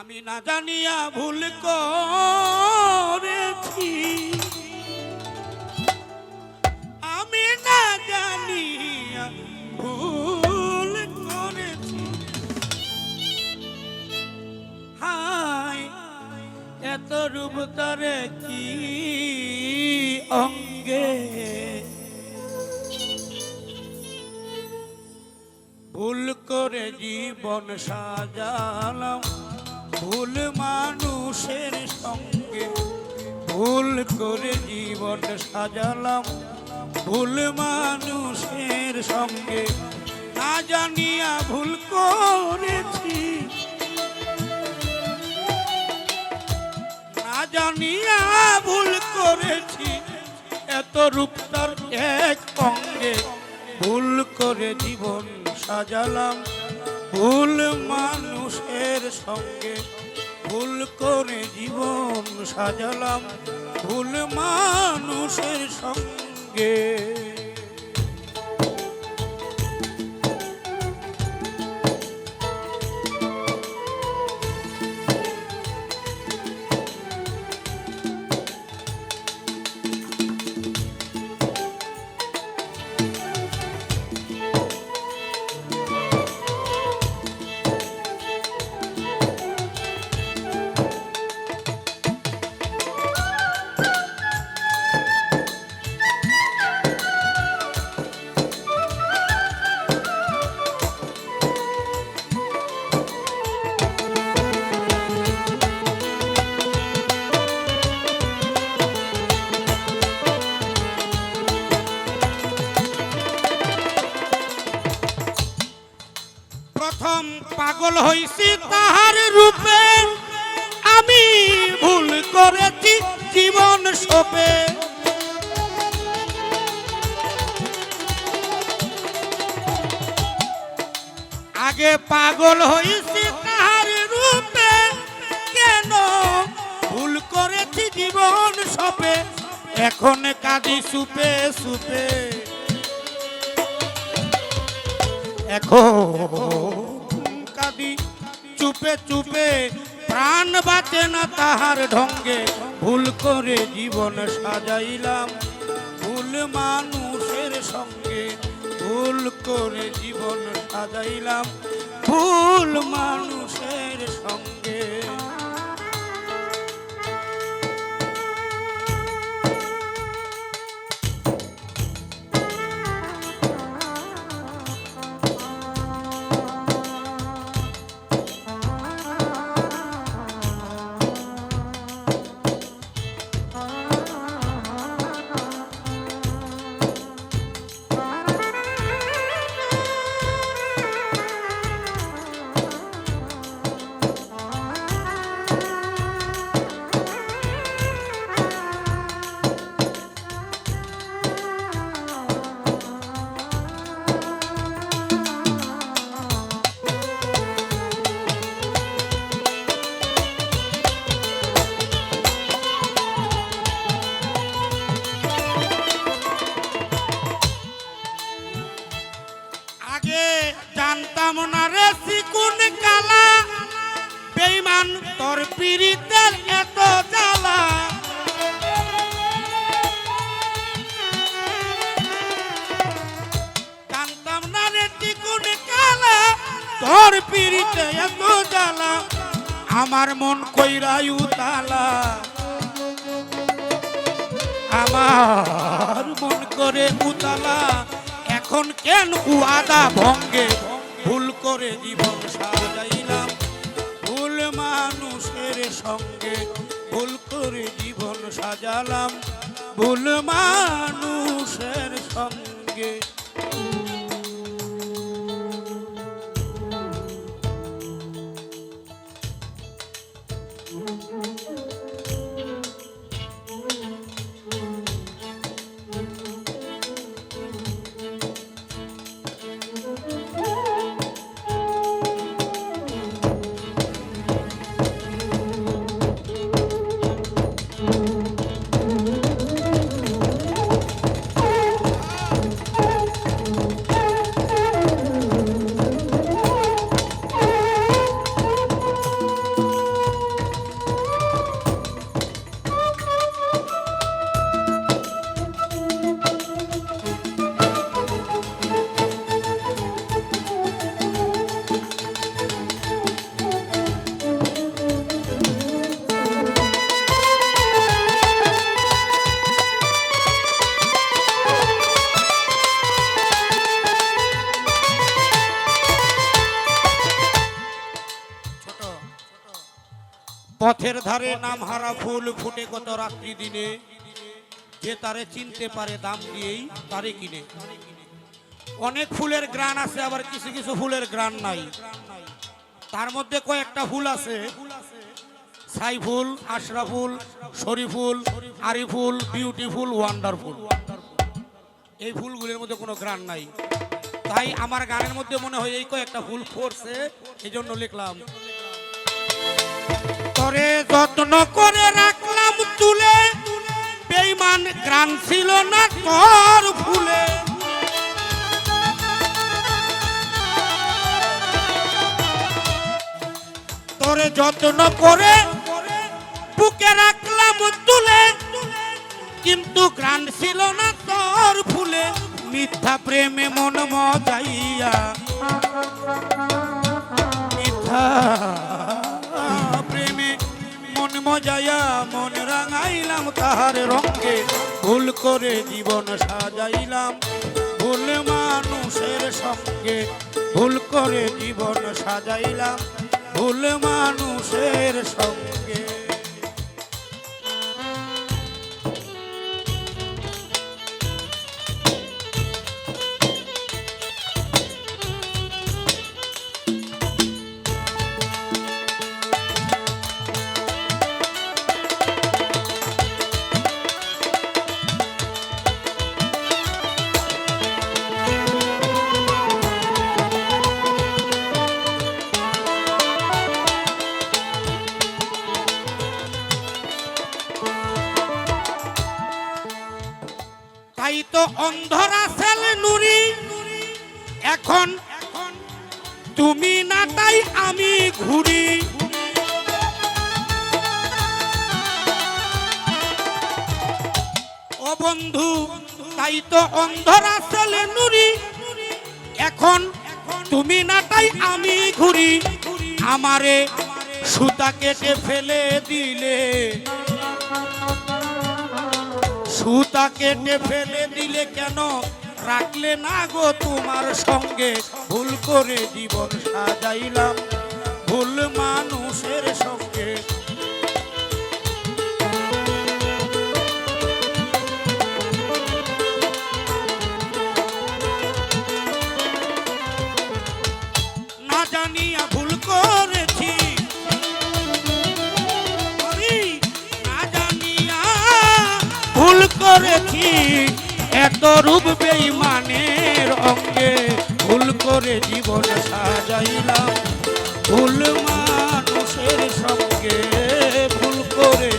আমি না জানিয়া ভুল করেছি। আমি না জানিয়া ভুল করেছি। হাই এত রূপ তারে কি অঙ্গে? ভুল করে জীবন সাজালাম। ভুল মানুষের সঙ্গে ভুল করে জীবন সাজালাম। ভুল মানুষের সঙ্গে না জানিয়া ভুল করেছি। না জানিয়া ভুল করেছি। এত রূপটার এক অঙ্গে ভুল করে জীবন সাজালাম। ভুল মানুষের সঙ্গে ভুল করে জীবন সাজালাম ভুল মানুষের সঙ্গে। প্রথম পাগল হইছি তাহার রূপে। আমি ভুল করেছি জীবন সোপে আগে পাগল হইছি তাহার রূপে, কেন ভুল করেছি জীবন সপে এখন কাঁদি সুপে সুপে। এখন কাঁদি চুপে চুপে প্রাণ বাঁচে না তাহার ঢঙ্গে। ভুল করে জীবন সাজাইলাম ভুল মানুষের সঙ্গে। ভুল করে জীবন সাজাইলাম ভুল মানুষের তোর পীড়িতের এত জ্বালা। জানতাম না রে সিকুন কালা, তোর পীড়িতে এত জ্বালা। আমার মন কইরাই উতালা। আমার মন করে উতালা। এখন কেন উয়াদা ভঙ্গে? ভুল করে জীবন ভুল মানুষের সঙ্গে ভুল করে জীবন সাজালাম। ভুল মানুষের সঙ্গে পথের ধারে নাম হারা ফুল ফুটে কত রাত্রি দিনে। যে তারে চিনতে পারে দাম দিয়েই তারে কিনে। অনেক ফুলের গ্রান আছে, আবার কিছু কিছু ফুলের গ্রান নাই। তার মধ্যে কয়েকটা ফুল আছে। সাইফুল আশরাফুল শরীফুল আরিফুল বিউটিফুল ওয়ান্ডারফুল এই ফুলগুলির মধ্যে কোনো গ্রান নাই। তাই আমার গানের মধ্যে মনে হয় এই কয়েকটা ফুল পড়ছে এই জন্য লিখলাম তরে যত্ন করে রাখলাম তুলে বেইমান গ্রান ছিল না তোর ফুলে তোরে যত্ন করে বুকে রাখলাম তুলে কিন্তু গ্রান ছিল না তোর ফুলে মিথ্যা প্রেমে মন মজাইয়া। মিথ্যা। মজাইয়া মন রাঙাইলাম, তাহার রঙে ভুল করে জীবন সাজাইলাম। ভুল মানুষের সঙ্গে ভুল করে জীবন সাজাইলাম। ভুল মানুষের সঙ্গে তুমি না তাই আমি ঘুরি। ও বন্ধু, তাই তো অন্ধরা সেল নুরি। এখন তুমি না তাই আমি ঘুরি। আমারে সুতা কেটে ফেলে দিলে। সুতা কেটে ফেলে দিলে কেন রাখলে না গো তোমার সঙ্গে? ভুল করে জীবন সাজাইলাম ভুল মানুষের সঙ্গে। এত রূপ বেইমানের অঙ্গে। ভুল করে জীবন সাজাইলাম। ভুল মানুষের সঙ্গে ভুল করে